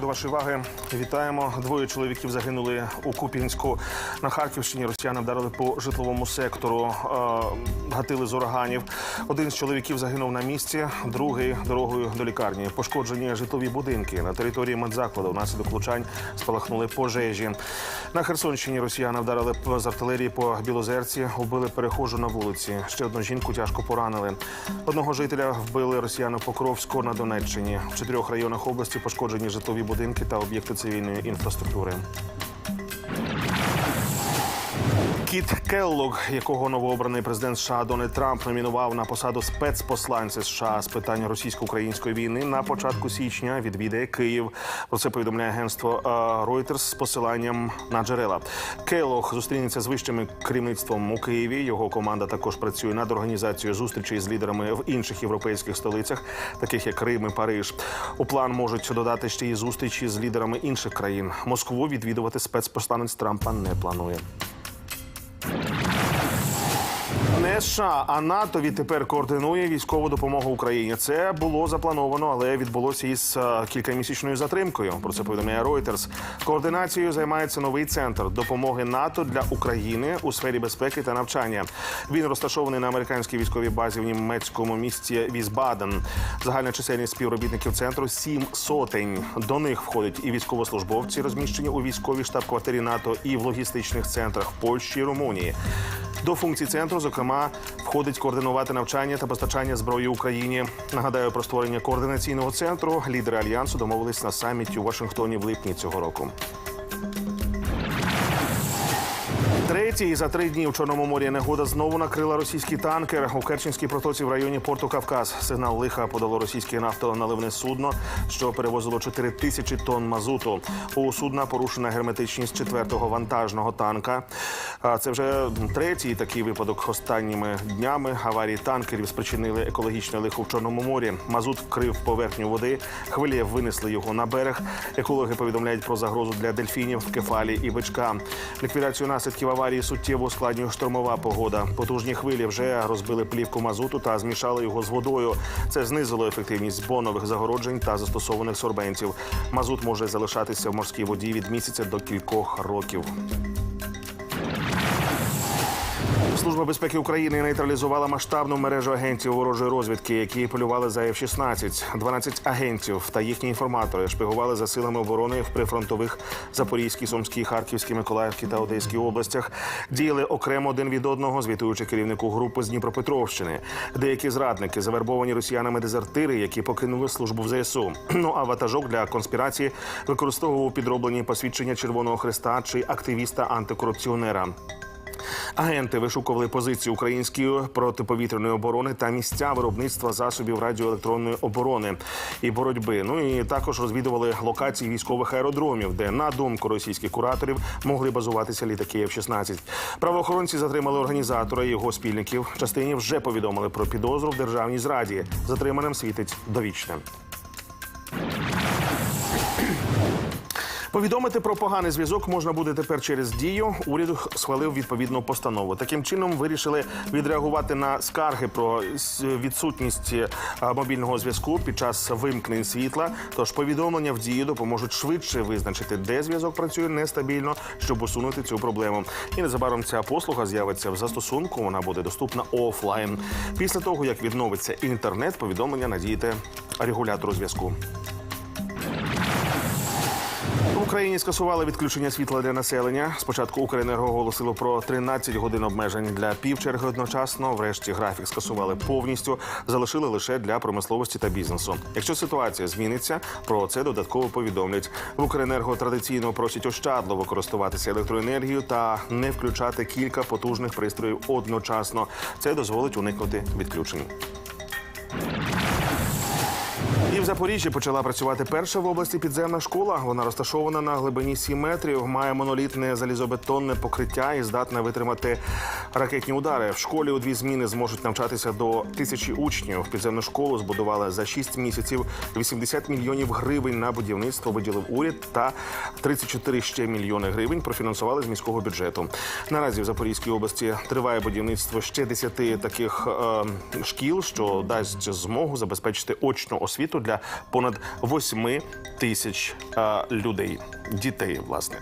до вашої уваги. Вітаємо. Двоє чоловіків загинули у Куп'янську на Харківщині. Росіяни вдарили по житловому сектору, е, гатили з ураганів. Один з чоловіків загинув на місці, другий дорогою до лікарні. Пошкоджені житлові будинки на території медзакладу. Внаслідок влучань спалахнули пожежі. На Херсонщині росіяни вдарили з артилерії по Білозерці, вбили перехожу на вулиці. Ще одну жінку тяжко поранили. Одного жителя вбили росіяни в Покровську на Донеччині. В чотирьох районах області пошкоджені житлові будинки та об'єкти цивільної інфраструктури. Кіт Келлог, якого новообраний президент США Дональд Трамп номінував на посаду спецпосланця США з питань російсько-української війни, на початку січня відвідає Київ. Про це повідомляє агентство е, Reuters з посиланням на джерела. Келлог зустрінеться з вищим керівництвом у Києві. Його команда також працює над організацією зустрічей з лідерами в інших європейських столицях, таких як Рим і Париж. У план можуть додати ще й зустрічі з лідерами інших країн. Москву відвідувати спецпосланець Трампа не планує. США, а НАТО відтепер координує військову допомогу Україні. Це було заплановано, але відбулося із е, кількамісячною затримкою. Про це повідомляє Reuters. Координацією займається новий центр допомоги НАТО для України у сфері безпеки та навчання. Він розташований на американській військовій базі в німецькому місті Візбаден. Загальна чисельність співробітників центру сім сотень. До них входять і військовослужбовці, розміщені у військовій штаб-квартирі НАТО і в логістичних центрах Польщі і Румунії. До функцій центру, зокрема, входить координувати навчання та постачання зброї Україні. Нагадаю про створення координаційного центру. Лідери альянсу домовились на саміті у Вашингтоні в липні цього року. Третій за три дні у Чорному морі негода знову накрила російський танкер у Керченській протоці в районі порту Кавказ. Сигнал лиха подало російське нафтоналивне судно, що перевозило 4 тисячі тонн мазуту. У судна порушена герметичність четвертого вантажного танка. Це вже третій такий випадок останніми днями. Аварії танкерів спричинили екологічне лихо в Чорному морі. Мазут вкрив поверхню води. Хвилі винесли його на берег. Екологи повідомляють про загрозу для дельфінів, кефалі і бичка. Ліквідацію наслідків аварії суттєво ускладнює штормова погода. Потужні хвилі вже розбили плівку мазуту та змішали його з водою. Це знизило ефективність бонових загороджень та застосованих сорбентів. Мазут може залишатися в морській воді від місяця до кількох років. Служба безпеки України нейтралізувала масштабну мережу агентів ворожої розвідки, які полювали за F-16. 12 агентів та їхні інформатори шпигували за силами оборони в прифронтових Запорізькій, Сумській, Харківській, Миколаївській та Одеській областях. Діяли окремо один від одного, звітуючи керівнику групи з Дніпропетровщини. Деякі зрадники завербовані росіянами дезертири, які покинули службу в ЗСУ. Ну а ватажок для конспірації використовував підроблені посвідчення Червоного Христа чи активіста антикорупціонера. Агенти вишукували позиції української протиповітряної оборони та місця виробництва засобів радіоелектронної оборони і боротьби. Ну і також розвідували локації військових аеродромів, де на думку російських кураторів могли базуватися літаки F-16. Правоохоронці затримали організатора і його спільників. Частині вже повідомили про підозру в державній зраді. Затриманим світить довічне. Повідомити про поганий зв'язок можна буде тепер через дію. Уряд схвалив відповідну постанову. Таким чином вирішили відреагувати на скарги про відсутність е, мобільного зв'язку під час вимкнень світла. Тож повідомлення в дії допоможуть швидше визначити, де зв'язок працює нестабільно, щоб усунути цю проблему. І незабаром ця послуга з'явиться в застосунку. Вона буде доступна офлайн. Після того як відновиться інтернет, повідомлення надієте регулятору зв'язку. Україні скасували відключення світла для населення. Спочатку Укренерго оголосило про 13 годин обмежень для півчерги одночасно. Врешті графік скасували повністю, залишили лише для промисловості та бізнесу. Якщо ситуація зміниться, про це додатково повідомлять. В Укренерго традиційно просять ощадливо користуватися електроенергією та не включати кілька потужних пристроїв одночасно. Це дозволить уникнути відключень. В Запоріжжі почала працювати перша в області підземна школа. Вона розташована на глибині 7 метрів, має монолітне залізобетонне покриття і здатна витримати ракетні удари. В школі у дві зміни зможуть навчатися до тисячі учнів. Підземну школу збудували за 6 місяців. 80 мільйонів гривень на будівництво виділив уряд та 34 ще мільйони гривень профінансували з міського бюджету. Наразі в Запорізькій області триває будівництво ще 10 таких е, шкіл, що дасть змогу забезпечити очну освіту для для понад 8 тисяч е, людей, дітей, власне.